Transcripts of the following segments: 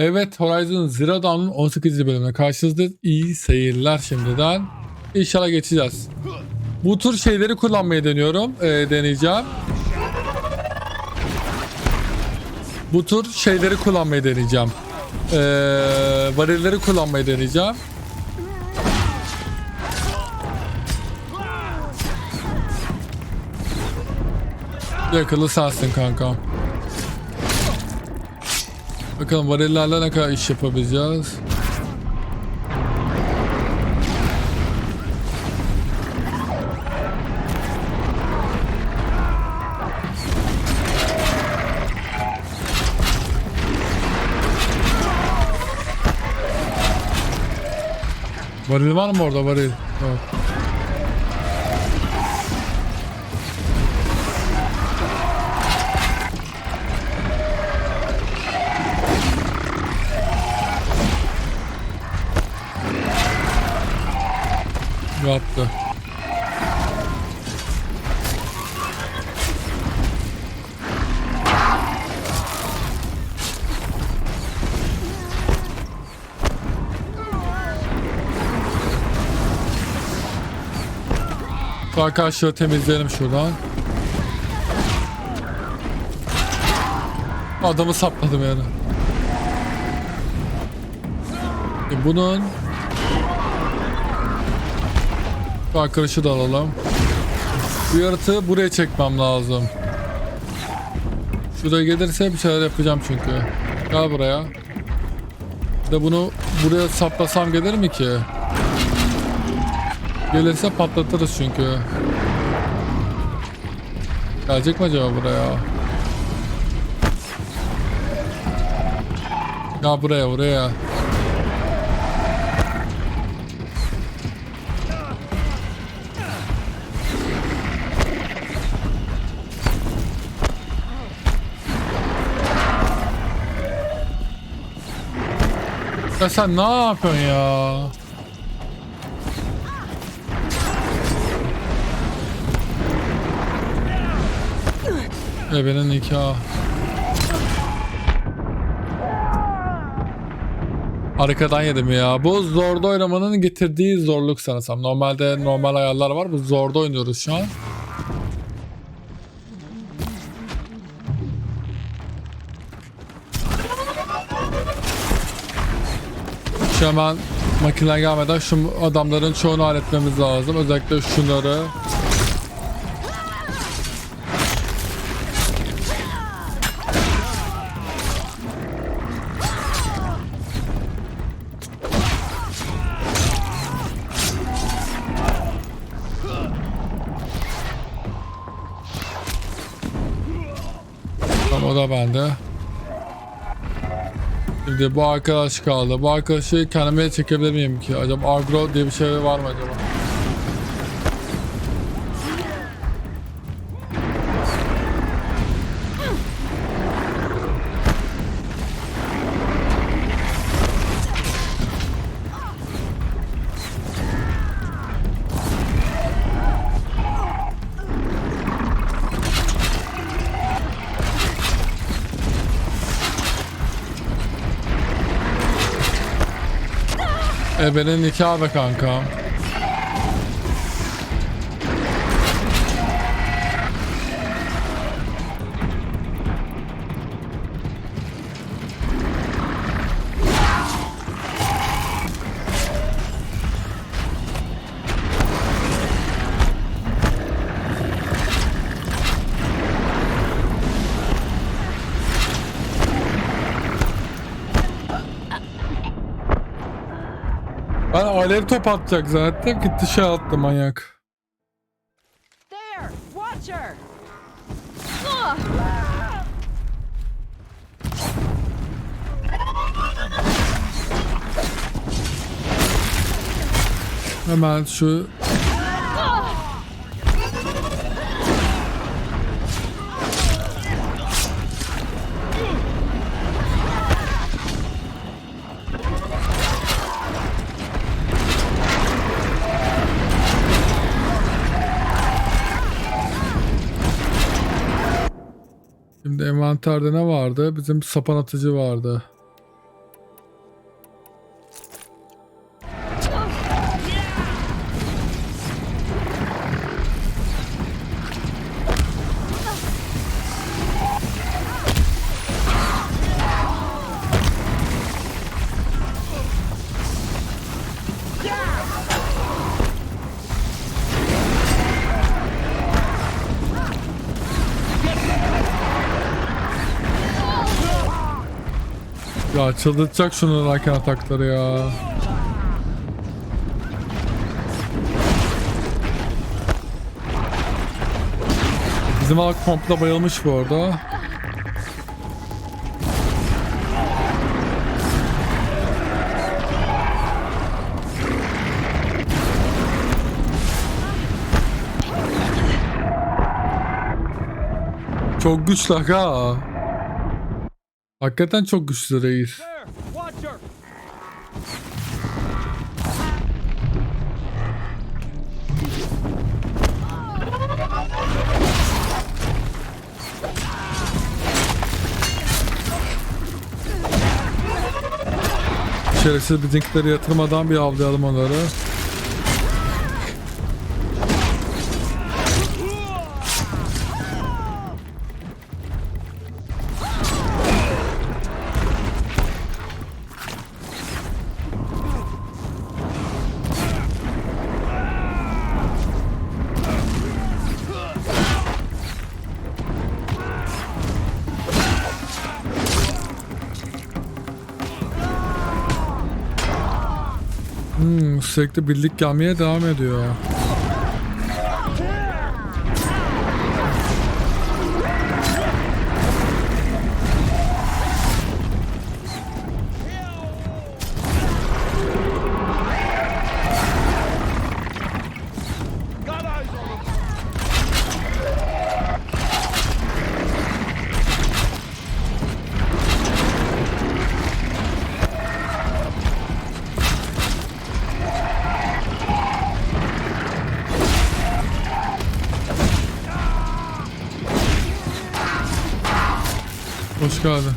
Evet Horizon Zero Dawn'un 18. bölümüne karşınızdayız. İyi seyirler şimdiden. İnşallah geçeceğiz. Bu tür şeyleri kullanmayı deniyorum. Ee, deneyeceğim. Bu tür şeyleri kullanmayı deneyeceğim. Ee, varilleri kullanmayı deneyeceğim. Yakılı sensin kankam. Bakalım varillerle ne kadar iş yapabileceğiz. Varil var mı orada varil? Yok. Yaptı. Şu Arkadaşları temizleyelim şuradan. Adamı sapladım yani. E bunun arkadaşı da alalım. Bu yaratığı buraya çekmem lazım. Şuraya gelirse bir şeyler yapacağım çünkü. Gel buraya. Bir de bunu buraya saplasam gelir mi ki? Gelirse patlatırız çünkü. Gelecek mi acaba buraya? Ya buraya buraya. Ya sen ne yapıyorsun ya? Ebenin nikahı. Arkadan yedim ya. Bu zorda oynamanın getirdiği zorluk sanırsam. Normalde normal ayarlar var. Bu zorda oynuyoruz şu an. Şu hemen makineler gelmeden şu adamların çoğunu halletmemiz lazım. Özellikle şunları. Şimdi bu arkadaş kaldı. Bu arkadaşı kendime çekebilir miyim ki? Acaba agro diye bir şey var mı acaba? Ebenin nikahı be kanka. Alev top atacak zaten. Gitti şey attı manyak. There! Hemen şu Envanterde ne vardı? Bizim sapan atıcı vardı. Çıldırtacak şunu raken atakları ya. Bizim halk komple bayılmış bu arada. Çok güçlü ha. Hakikaten çok güçlü reis. Şerefsiz bizimkileri yatırmadan bir avlayalım onları. Sürekli birlik gelmeye devam ediyor. Hoş geldin.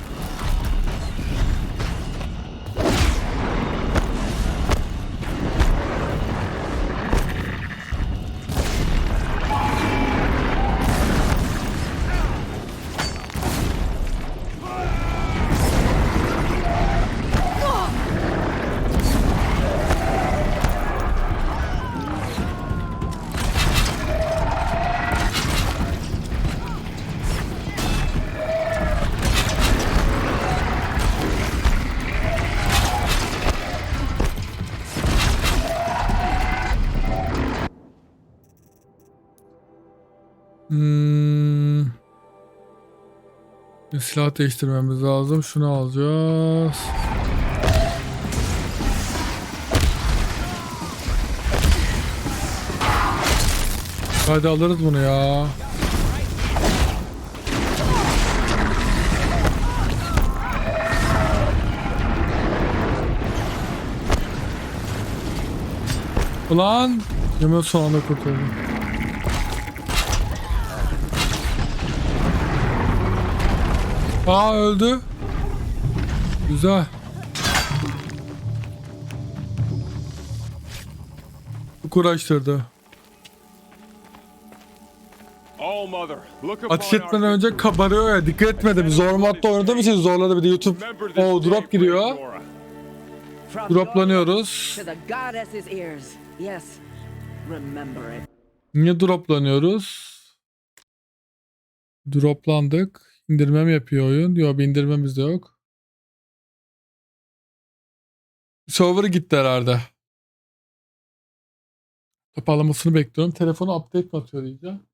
Silah değiştirmemiz lazım. Şunu alacağız. Hadi alırız bunu ya. Ulan hemen son anda kurtuldum. Aa öldü. Güzel. Çok uğraştırdı. All mother, look upon Ateş etmeden önce kabarıyor ya. Dikkat etmedim. Zor modda oynadığım için zorladı bir de YouTube. O day, drop giriyor. Droplanıyoruz. Niye droplanıyoruz? Droplandık. İndirmem yapıyor oyun. Yok bir indirmemiz de yok. Server gitti herhalde. Toparlamasını bekliyorum. Telefonu update mi atıyor diyeceğim.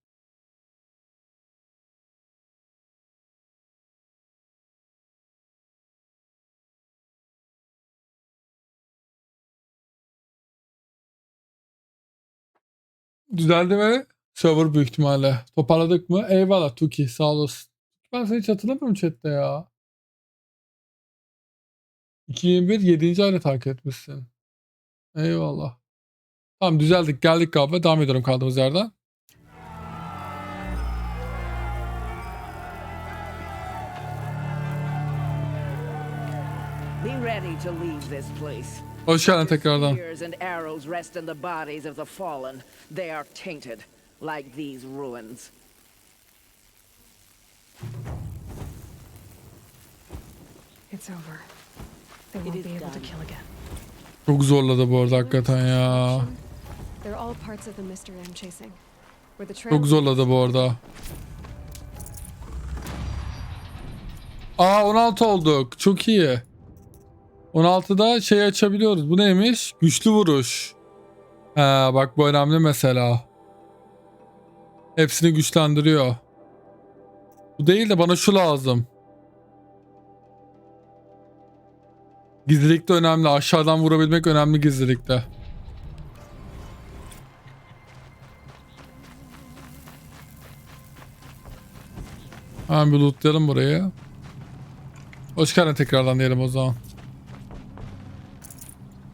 Düzeldi mi? Server büyük ihtimalle. Toparladık mı? Eyvallah Tuki sağ olasın. Ben seni hiç hatırlamıyorum chatte ya. 2021 7. ayda takip etmişsin. Eyvallah. Tamam düzeldik geldik galiba. Devam ediyorum kaldığımız yerden. Be ready to leave this place. Hoş geldin tekrardan. Arrows rest in the bodies of the fallen. They are tainted, like these ruins. It's over. They It won't is be able to done. kill again. Çok zorladı bu arada hakikaten ya. They're all parts of the mystery I'm chasing. Where the trail Çok zorladı bu arada. Aa 16 olduk. Çok iyi. 16'da şey açabiliyoruz. Bu neymiş? Güçlü vuruş. Ha, bak bu önemli mesela. Hepsini güçlendiriyor. Bu değil de bana şu lazım. Gizlilik de önemli. Aşağıdan vurabilmek önemli gizlilikte. Hemen bir lootlayalım burayı. Hoş geldin tekrardan diyelim o zaman.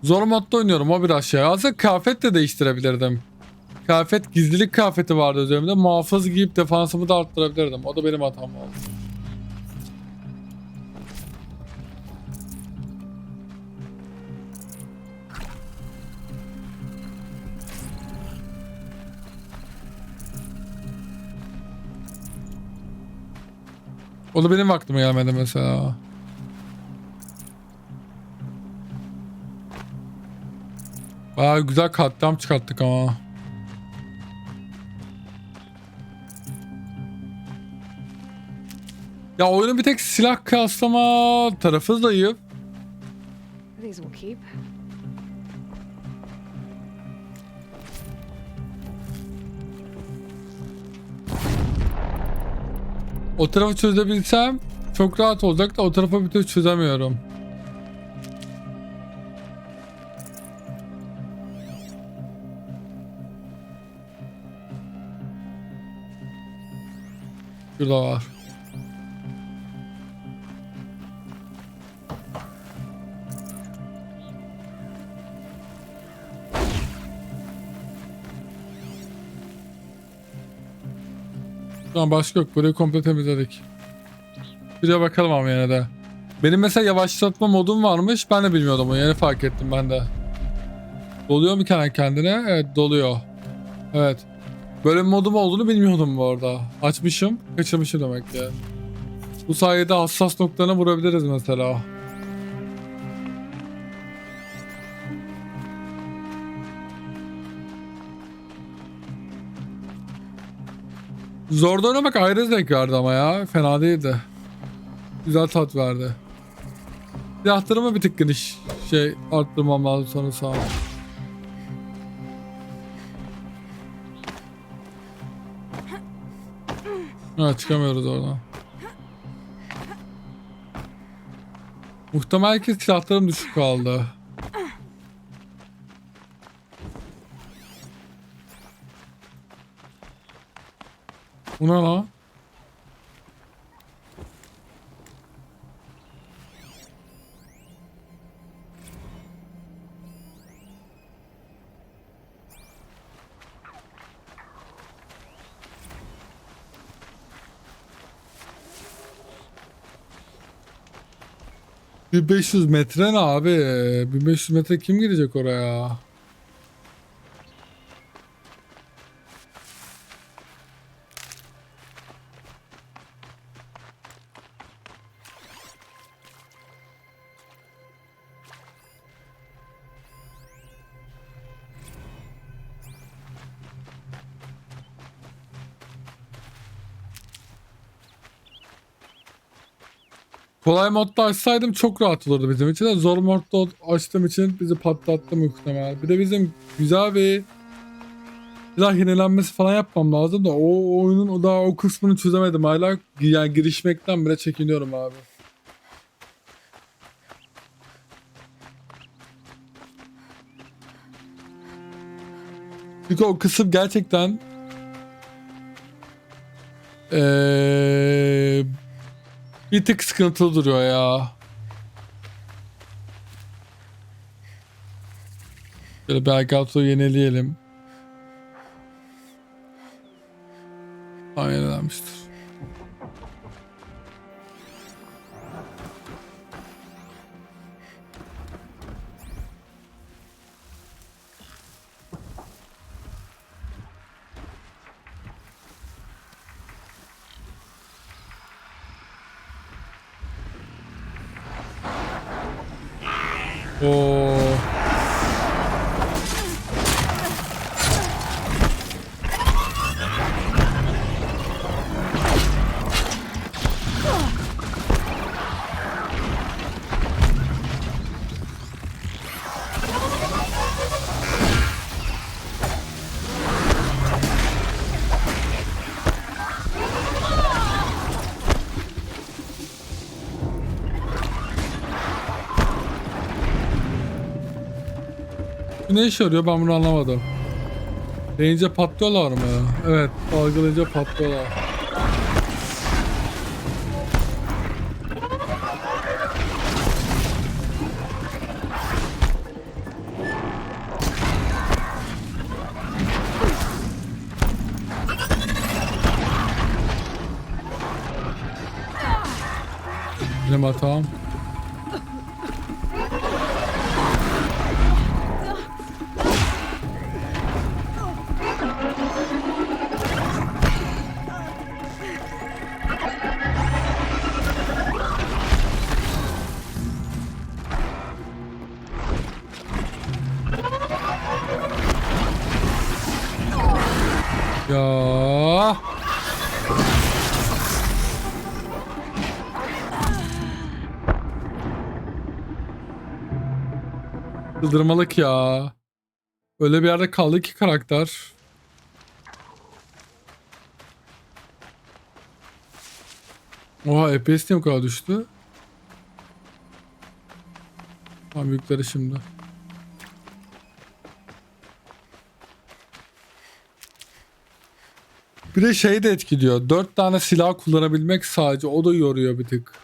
Zor modda oynuyorum o biraz şey. Aslında kıyafet de değiştirebilirdim. Kıyafet gizlilik kıyafeti vardı üzerimde. Muhafız giyip defansımı da arttırabilirdim. O da benim hatam oldu. O da benim aklıma gelmedi mesela. Baya güzel katliam çıkarttık ama. Ya oyunun bir tek silah kıyaslama tarafı zayıf. These will keep. O tarafı çözebilsem çok rahat olacak da o tarafı bir türlü çözemiyorum. Şurada var. Şu an başka yok. Burayı komple temizledik. Bir de bakalım ama yine de. Benim mesela yavaşlatma modum varmış. Ben de bilmiyordum onu. Yeni fark ettim ben de. Doluyor mu kendi kendine? Evet doluyor. Evet. Böyle bir modum olduğunu bilmiyordum bu arada. Açmışım. Kaçırmışım demek ki. Bu sayede hassas noktalarına vurabiliriz mesela. Zorda oynamak ayrı zevk verdi ama ya. Fena değildi. Güzel tat verdi. Silahlarımı bir tık geniş şey arttırmam lazım sonra sağ ol. Ha çıkamıyoruz oradan. Muhtemel ki silahlarım düşük kaldı. Bu ne lan? Bir 500 metre ne abi? 1500 metre kim girecek oraya? Kolay modda açsaydım çok rahat olurdu bizim için. de Zor modda açtığım için bizi patlattı muhtemelen. Bir de bizim güzel bir silah yenilenmesi falan yapmam lazım da o oyunun o daha o kısmını çözemedim hala. Yani girişmekten bile çekiniyorum abi. Çünkü o kısım gerçekten eee bir tık sıkıntılı duruyor ya. Böyle Belgato yenileyelim. Tamam 어... ne işe yarıyor ben bunu anlamadım. Deyince patlıyorlar mı? Evet algılayınca patlıyorlar. Benim hatam. Çıldırmalık ya. Öyle bir yerde kaldı ki karakter. Oha FPS niye kadar düştü? Tamam büyükleri şimdi. Bir de şey de etkiliyor. Dört tane silah kullanabilmek sadece o da yoruyor bir tık.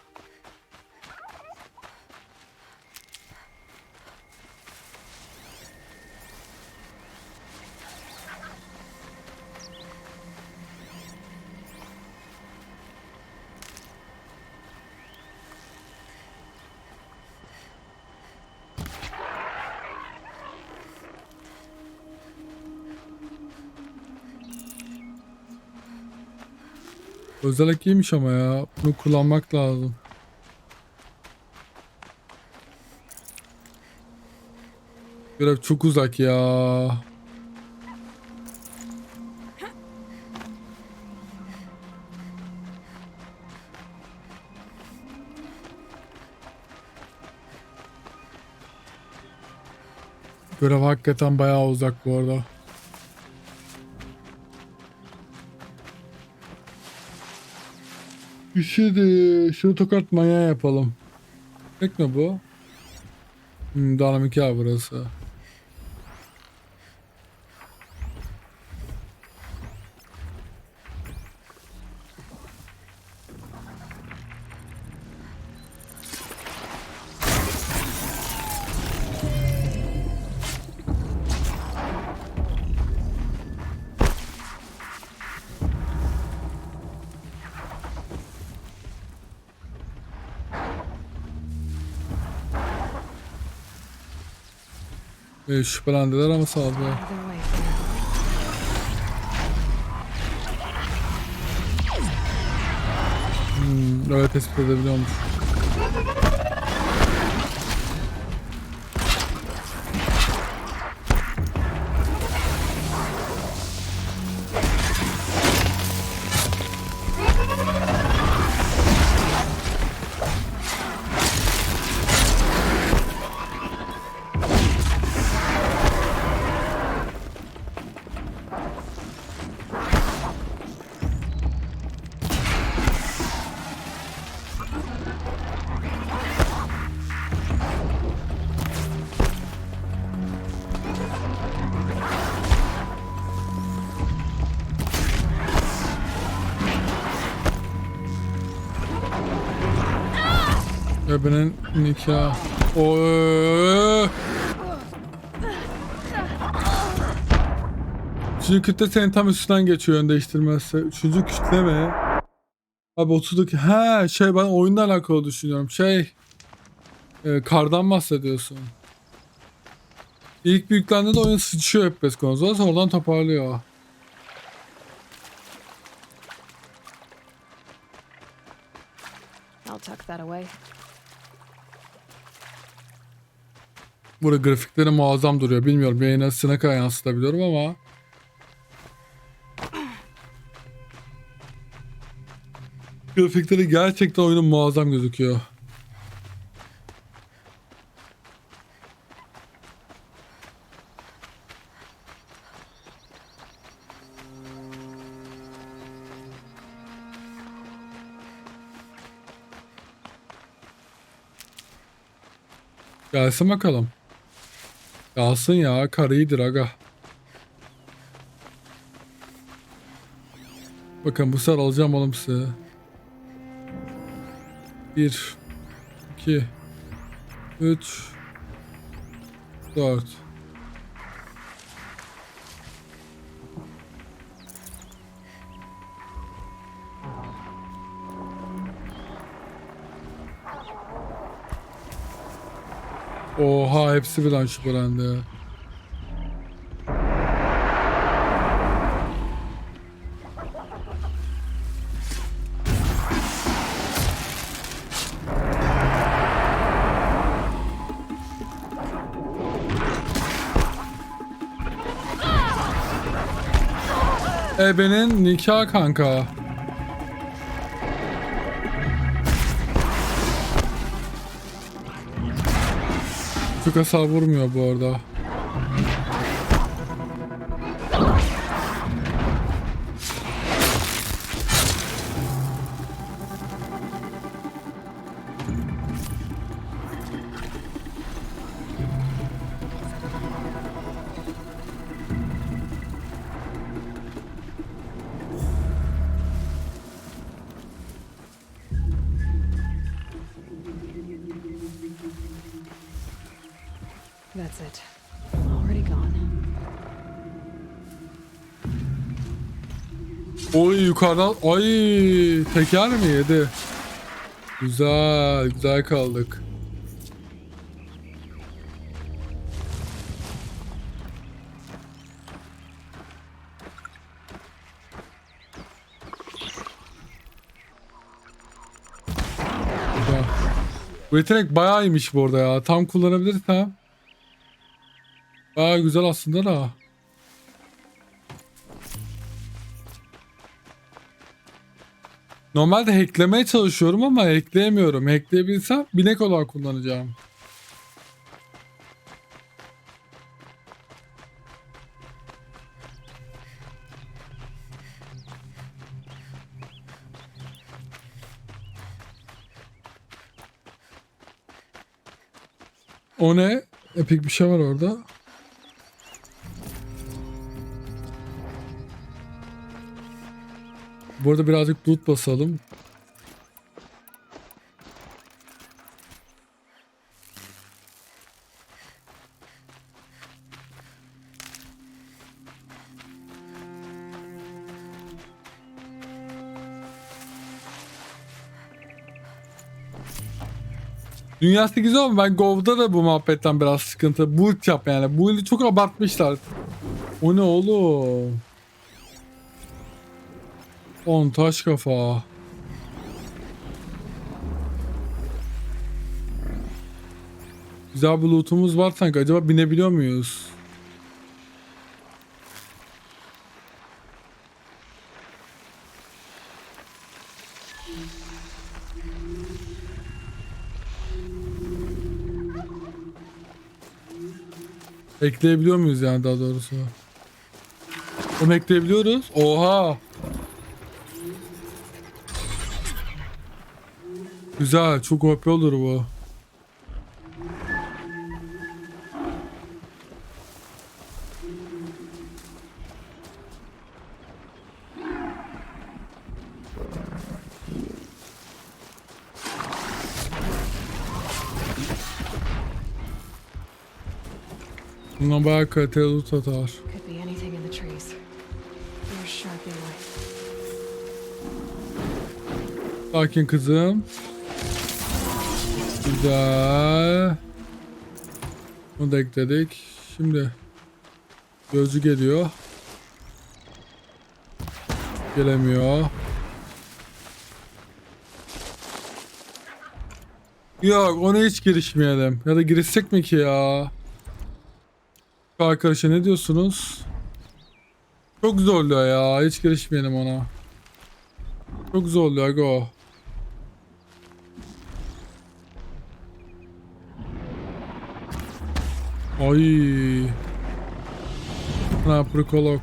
Özellik iyiymiş ama ya. Bunu kullanmak lazım. Görev çok uzak ya. Görev hakikaten bayağı uzak bu arada. Bir şey de şunu tokat manyağı yapalım. Tek mi bu? Hmm, Dynamic ya burası. Ee, şüphelendiler ama sağ ol. Either way for now. Hmm, öyle tespit edebiliyormuş. Ebenin nikah. Oy. Üçüncü kütle senin tam üstünden geçiyor yön değiştirmezse. Üçüncü kütle mi? Abi 30'daki he şey ben oyunla alakalı düşünüyorum. Şey e, kardan bahsediyorsun. İlk büyüklendiğinde oyun sıçıyor FPS konusunda sonradan toparlıyor. I'll tuck that away. Burada grafikleri muazzam duruyor. Bilmiyorum yayına kadar yansıtabiliyorum ama. Grafikleri gerçekten oyunun muazzam gözüküyor. Gelsin bakalım. Kalsın ya kar iyidir aga. Bakın bu sefer alacağım oğlum size. 1 2 3 4 Oha hepsi birden şüphelendi. Ebe'nin nikah kanka. Çok hasar vurmuyor bu arada. Oy yukarıdan ay teker mi yedi? Güzel güzel kaldık. Bu yetenek bayağı iyiymiş bu arada ya. Tam kullanabilirsem. Bayağı güzel aslında da. Normalde hacklemeye çalışıyorum ama hackleyemiyorum. Hackleyebilsem binek olarak kullanacağım. O ne? Epik bir şey var orada. Bu arada birazcık loot basalım. Dünya 8 ama ben Gov'da da bu muhabbetten biraz sıkıntı. Build yap yani. Build'i çok abartmışlar. O ne oğlum? 10 taş kafa. Güzel bir lootumuz var sanki. Acaba binebiliyor muyuz? Ekleyebiliyor muyuz yani daha doğrusu? Onu ekleyebiliyoruz. Oha! Güzel, çok OP olur bu. Bundan bayağı kaliteli loot atar. Could be Güzel. Bunu da ekledik. Şimdi gözcü geliyor. Gelemiyor. Yok ona hiç girişmeyelim. Ya da girişsek mi ki ya? Şu Arkadaşa ne diyorsunuz? Çok zorluyor ya. Hiç girişmeyelim ona. Çok zorluyor aga Ой. На, приколок.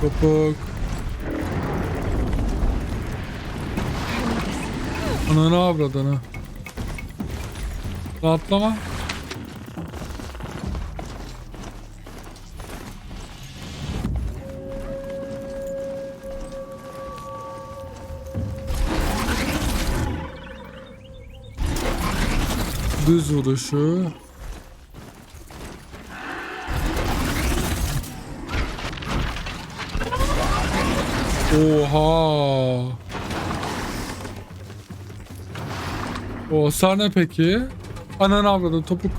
Kopuk. Ananı avradını. Rahatlama. Düz vuruşu. Oha. O hasar ne peki? Ananı avradı topuk.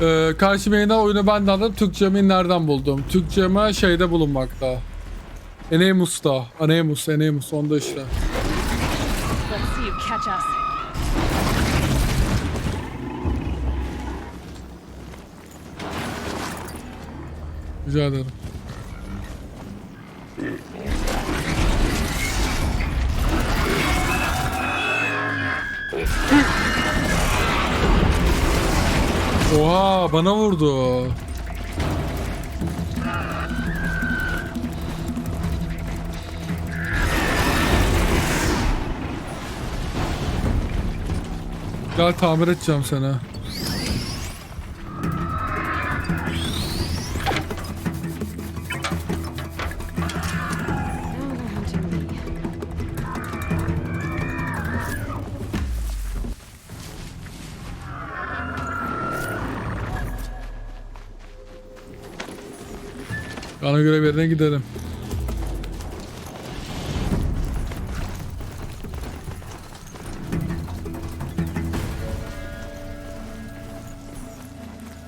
Ee, karşı meydan oyunu ben de aldım. Türkçemi nereden buldum? Türkçeme şeyde bulunmakta. Enemus'ta. Enemus, Enemus onda işte. Rica ederim. Oha bana vurdu. Gel tamir edeceğim seni. Bana göre yerine gidelim.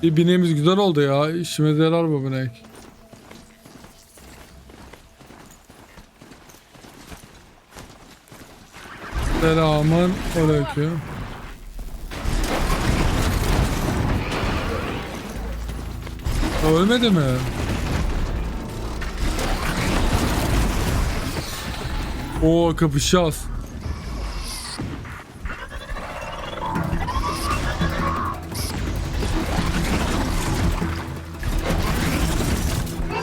Bir bineğimiz güzel oldu ya. İşimize yarar bu binek. Selamun aleyküm. Ölmedi mi? Oo kapışacağız.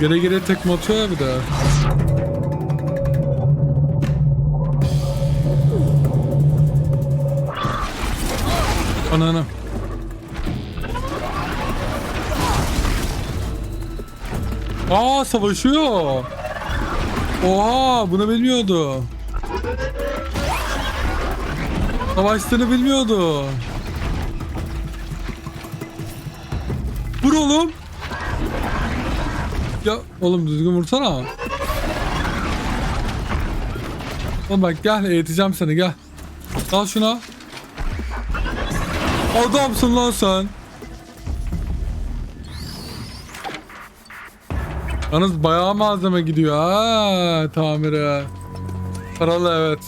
Gere gere tekme atıyor ya bir de. Ananı. Aa savaşıyor. Oha bunu bilmiyordu. Savaştığını bilmiyordu. Vur oğlum. Ya oğlum düzgün vursana. Oğlum bak gel eğiteceğim seni gel. Al şuna. Adamsın lan sen. Yalnız bayağı malzeme gidiyor ha tamire. Paralı evet.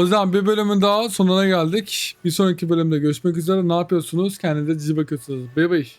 O zaman bir bölümün daha sonuna geldik. Bir sonraki bölümde görüşmek üzere. Ne yapıyorsunuz? Kendinize cici bakıyorsunuz. Bay bay.